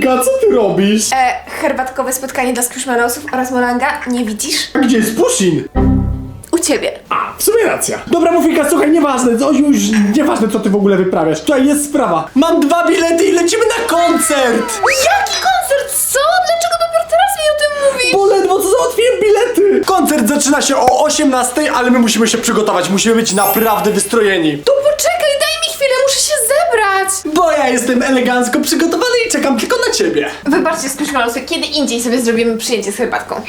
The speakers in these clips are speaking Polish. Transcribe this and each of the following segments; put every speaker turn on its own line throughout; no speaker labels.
Mufinka, co ty robisz?
E, herbatkowe spotkanie dla Squishmalowsów oraz Molanga, nie widzisz?
A gdzie jest Pusin?
U ciebie.
A, w sumie racja. Dobra, Mufinka, słuchaj, nieważne, co, już nieważne co ty w ogóle wyprawiasz. Tutaj jest sprawa. Mam dwa bilety i lecimy na koncert!
Jaki koncert? Co? Dlaczego dopiero teraz mi o tym mówisz?
Bo ledwo co załatwiłem bilety! Koncert zaczyna się o 18, ale my musimy się przygotować, musimy być naprawdę wystrojeni.
To poczekaj, daj mi chwilę, muszę się zebrać.
Bo ja jestem elegancko przygotowany i czekam tylko ciebie.
Wybaczcie, Squishmalowsy, kiedy indziej sobie zrobimy przyjęcie z herbatką.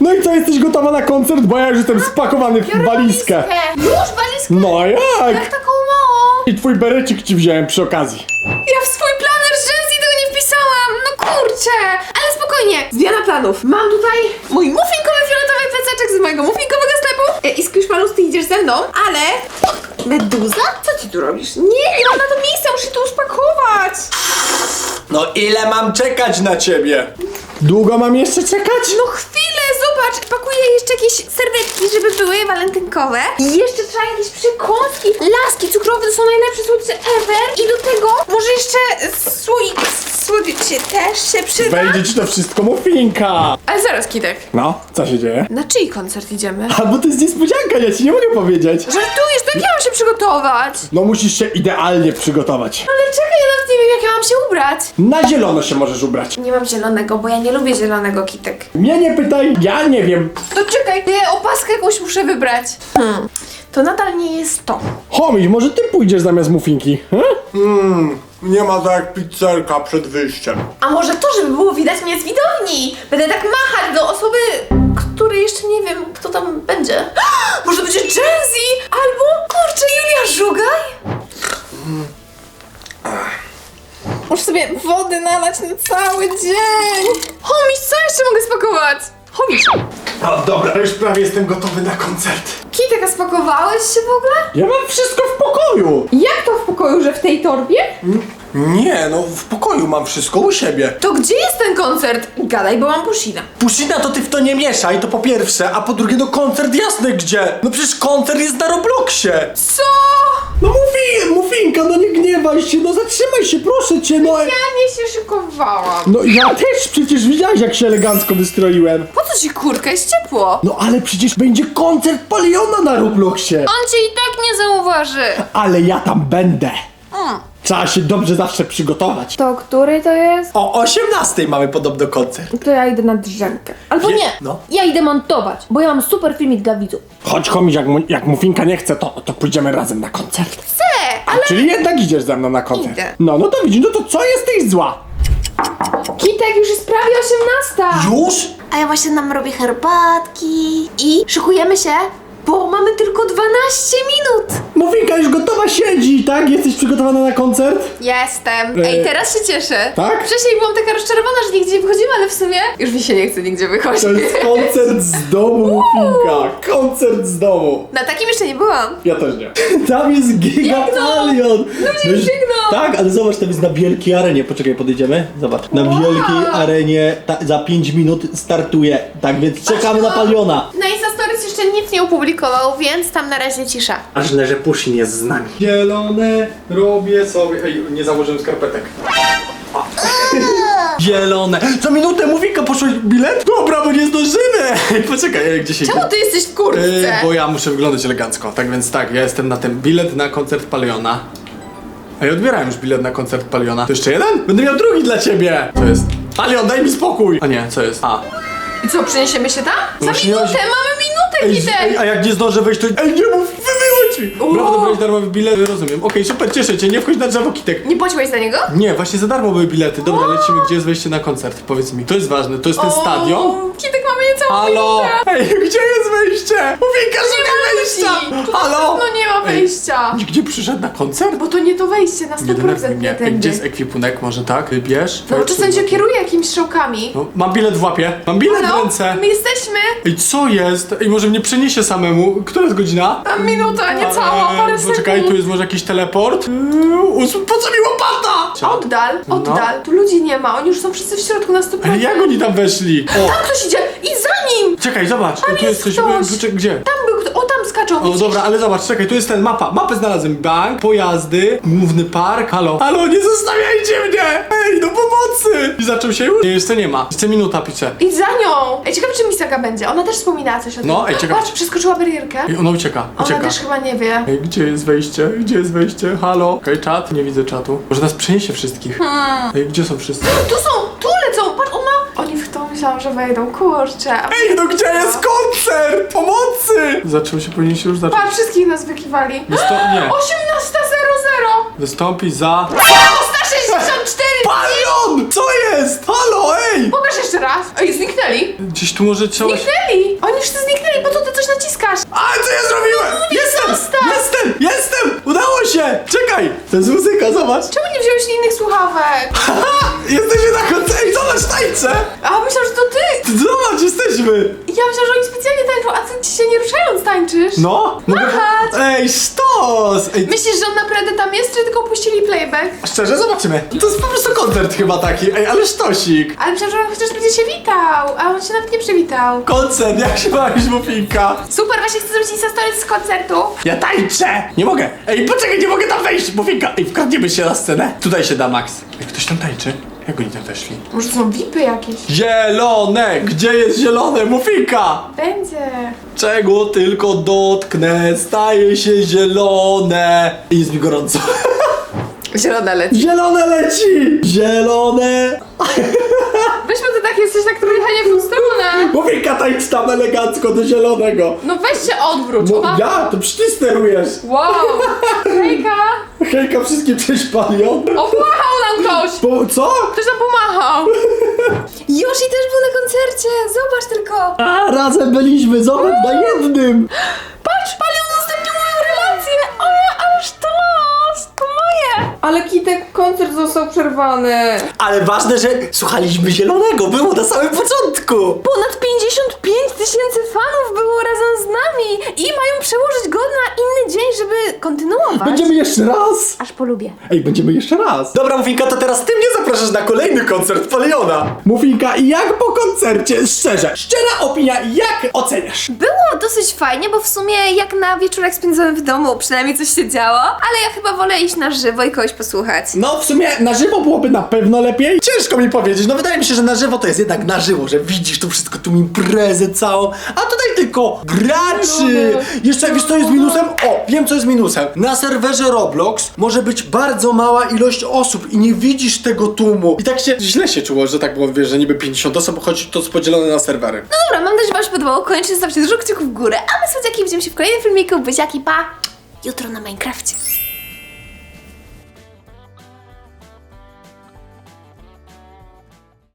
No i co, jesteś gotowa na koncert? Bo ja już jestem spakowany w walizkę.
Już walizkę?
No a
Jak
jak?
taką mało?
I twój berecik ci wziąłem przy okazji.
Ja w swój planer z Jensi tego nie wpisałam, no kurczę! Ale spokojnie, zmiana planów. Mam tutaj mój muffinkowy fioletowy plececzek z mojego muffinkowego sklepu. E, I Squishmallows, ty idziesz ze mną, ale... Meduza? Co ty tu robisz? Nie, nie mam na to miejsca, muszę to uspakować.
No ile mam czekać na ciebie? Długo mam jeszcze czekać?
No chwilę, zobacz, pakuję jeszcze jakieś serwetki, żeby były walentynkowe. I jeszcze trzeba jakieś przekąski, laski cukrowe, to są najlepsze słodycze ever. I do tego może jeszcze słoik słodyczy też się przyda.
Wejdzie ci to wszystko Mufinka.
Ale zaraz, Kitek.
No, co się dzieje?
Na czyj koncert idziemy?
A bo to jest niespodzianka, ja ci nie mogę powiedzieć.
Żartujesz, to jak ja mam się przygotować?
No musisz się idealnie przygotować.
Ale czekaj, ja nawet nie wiem jak ja mam się ubrać.
Na zielono się możesz ubrać.
Nie mam zielonego, bo ja nie lubię zielonego, Kitek.
Mnie nie pytaj, ja nie wiem.
To czekaj, ja opaskę jakąś muszę wybrać. Hmm, to nadal nie jest to.
Homiś, może ty pójdziesz zamiast Mufinki? Hmm, nie ma tak jak pizzerka przed wyjściem.
A może to, żeby było widać mnie z widowni? Będę tak machać do osoby, której jeszcze nie wiem, kto tam będzie. Może będzie Jenzy? Albo, kurczę, Julia Żugaj? Muszę sobie wody nalać na cały dzień. Homiś, co jeszcze mogę spakować? Homiś.
No dobra, już prawie jestem gotowy na koncert.
Kitek, a spakowałeś się w ogóle?
Ja mam wszystko w pokoju.
Jak to w pokoju, że w tej torbie?
Nie, no w pokoju mam wszystko u siebie.
To gdzie jest ten koncert? Gadaj, bo mam pusina.
Pusina to ty w to nie mieszaj, to po pierwsze, a po drugie no koncert jasne gdzie? No przecież koncert jest na Robloxie.
Co?
No mówi, Mufinka, no nie gniewaj się, no zatrzymaj się, proszę cię, no.
Ja nie się szykowałam.
No ja też przecież widziałeś jak się elegancko wystroiłem.
Po co ci kurka? Jest ciepło.
No ale przecież będzie koncert Paliona na Robloxie.
On cię i tak nie zauważy.
Ale ja tam będę. Trzeba się dobrze zawsze przygotować.
To który to jest?
O 18 mamy podobno koncert.
To ja idę na drzemkę. Albo
Nie,
nie,
no.
ja idę montować, bo ja mam super filmik dla widzów.
Chodź komiś, jak, mu, jak Mufinka nie chce, to, to pójdziemy razem na koncert.
Chcę, ale...
Czyli jednak idziesz ze mną na koncert.
Idę.
No, no to widzisz, no to co jesteś zła?
Kitek, już jest prawie 18.
Już?
A ja właśnie nam robię herbatki i szykujemy się, bo mamy tylko 12 minut.
Mufinka już gotowa siedzi, tak? Jesteś przygotowana na koncert?
Jestem.
E,
Ej, teraz się cieszę.
tak?
Wcześniej byłam taka rozczarowana, że nigdzie nie wychodzimy, ale w sumie już mi się nie chce nigdzie wychodzić.
To jest koncert z domu, Mufinka. Koncert z domu.
Na takim jeszcze nie byłam.
Ja też nie. Tam jest gigapalion.
Ludzie biegną.
Tak, ale zobacz, tam jest na wielkiej arenie. Poczekaj, podejdziemy? Zobacz. Na wielkiej arenie ta, za 5 minut startuje. Tak więc czekamy na paliona.
No i za stories jeszcze nic nie opublikował, więc tam na razie cisza.
Ważne, że Pushin jest z nami. Zielone robię sobie... Ej, nie założyłem skarpetek. Zielone. Co minutę Mufinka poszło bilet? Dobra, bo nie zdążymy. Poczekaj, ej, gdzie się
Czemu ty jesteś w kurtce?
Yy, bo ja muszę wyglądać elegancko. Tak więc tak, ja jestem na tym bilet na koncert Paliona. Ej, odbierałem już bilet na koncert Paliona. To jeszcze jeden? Będę miał drugi dla ciebie. Co jest? Palion, daj mi spokój! A nie, co jest? A.
I co, przeniesiemy się tam? Za
Właśnie
minutę, mamy minutę,
Ej, ej, a jak nie zdążę wejść, to... Ej, nie mów, wywyłącz mi! Brawo, dobrałeś darmowy bilet, rozumiem. Okej, super, cieszę cię, nie wchodź na drzewo, Kitek.
Nie płaciłeś za niego?
Nie, właśnie za darmo były bilety. Dobra, lecimy, gdzie jest wejście na koncert? Powiedz mi, to jest ważne, to jest ten
O,
stadion? Halo! Ej, gdzie jest wejście? Mówię, szukaj wejścia!
Tu
Halo!
No nie ma
Ej,
wejścia.
Gdzie przyszedł na koncert?
Bo to nie to wejście, na
Nie denerwuj
100% nie
mnie. Ej. Gdzie jest ekwipunek? Może tak? Wybierz.
No czasem cię kieruje jakimiś strzałkami.
No, mam bilet w łapie. Mam bilet w
Halo?
ręce.
My jesteśmy...
Ej, co jest? Ej, może mnie przeniesie samemu? Która jest godzina?
Tam minuta, niecała,
Eee,
parę
Poczekaj, tu
sekund.
jest może jakiś teleport? Eee, us- po co mi łopata?
Oddal,
No.
oddal. Tu ludzi nie ma, oni już są wszyscy w środku na 100%.
Ej, jak oni tam weszli? O,
Tam ktoś idzie i za nim!
Czekaj, zobacz.
Tam
tu
jest
jest coś.
ktoś.
Gdzie?
Tam był kto... O, tam skaczą,
O,
widzisz?
dobra, ale zobacz, czekaj, tu jest ten mapa. Mapę znalazłem. Bank, pojazdy, główny park. Halo, halo, nie zostawiajcie mnie! Ej, do pomocy! I zaczął się już? Nie, jeszcze nie ma. Jeszcze minuta pisze.
Idź za nią! Ej, ciekawe czy Misaka będzie. Ona też wspominała coś o tym.
No, ej, ciekawe,
Patrz, przeskoczyła barierkę.
I ona ucieka,
Ona
ucieka.
też chyba nie wie.
Ej, gdzie jest wejście? Gdzie jest wejście? Halo? Okej, czat? Nie widzę czatu. Może nas przeniesie wszystkich.
Hmm.
Ej, gdzie są wszyscy?
Tu są! Tu lecą! Patrz, ona... Oni w to myślałam, że wejdą. Kurczę.
Ej, no gdzie jest koncert? Pomocy! Zaczął się, powinien się już zacząć.
Patrz, wszystkich nas wykiwali.
Wysto- nie.
18.00!
Wystąpi za...
164!
Palion! Co jest? Halo, ej!
Pokaż jeszcze raz. Ej, zniknęli.
Gdzieś tu może trzeba...
Zniknęli! Oni wszyscy zniknęli, po co ty coś naciskasz?
A, co ja zrobiłem? Jestem!
zostaw!
Jestem! Jestem! Udało się! Czekaj! To jest muzyka, zobacz!
Czemu nie wziąłeś innych słuchawek?
Haha! Jesteśmy na koncercie!
Ja myślałam, że oni specjalnie tańczą, a ty ci się nie ruszając tańczysz.
No?
Machać!
Ej, sztos! Ej,
Myślisz, że on naprawdę tam jest, czy tylko puścili playback?
szczerze, zobaczymy. To jest po prostu koncert chyba taki. Ej, ale sztosik!
Ale że on chociaż będzie się witał, a on się nawet nie przywitał.
Koncert, jak się bawisz, Mufinka?
Super, właśnie chcę zrobić Insta Stories z koncertu.
Ja tańczę! Nie mogę! Ej, poczekaj, nie mogę tam wejść, Mufinka! Ej, wkradniemy się na scenę. Tutaj się da Max. Ej, ktoś tam tańczy? Jak oni tam weszli?
Może są VIPy jakieś?
Zielone! Gdzie jest zielone, Mufinka?
Będzie.
Czego tylko dotknę, staje się zielone. I jest mi gorąco.
Zielona leci.
Zielone leci! Zielone!
Weźmy to tak, jesteś tak trochę nie w tą stronę.
Mufinka tańcz tam elegancko do zielonego.
No weź się odwróć. Ona...
ja, to przecież ty sterujesz.
Wow. Hejka.
Hejka, wszystkie prześpalią.
O, pomachał nam ktoś.
Po, co?
Ktoś nam pomachał. Yoshi też był na koncercie. Zobacz tylko.
A, razem byliśmy, zobacz, na jednym!
Ale Kitek, koncert został przerwany.
Ale ważne, że słuchaliśmy zielonego, było na samym początku!
Ponad 55 tysięcy fanów było razem z nami i mają przełożyć go na inny dzień, żeby kontynuować.
Będziemy jeszcze raz!
Aż polubię.
Ej, będziemy jeszcze raz!
Dobra, Mufinka, to teraz ty mnie zapraszasz na kolejny koncert Paliona.
Mufinka, jak po koncercie? Szczerze, szczera opinia, jak oceniasz?
Było dosyć fajnie, bo w sumie jak na wieczorek spędzony w domu, przynajmniej coś się działo, ale ja chyba wolę iść na żywo i kogoś posłuchać.
No, w sumie na żywo byłoby na pewno lepiej.
Ciężko mi powiedzieć, no wydaje mi się, że na żywo to jest
jednak na żywo, że widzisz tu wszystko, tu imprezę całą, a tutaj tylko graczy! Jeszcze wiesz co jest minusem? O, wiem co jest minusem. Na serwerze Roblox może być bardzo mała ilość osób i nie widzisz tego tłumu.
I tak się źle się czuło, że tak było, wiesz, że niby 50 osób, choć to jest podzielone na serwery.
No dobra, mam nadzieję, że wam się podobało. Koniecznie zostawcie dużo kciuków w górę, a my słodziaki widzimy się w kolejnym filmiku. Buziaki, pa! Jutro na Minecrafcie.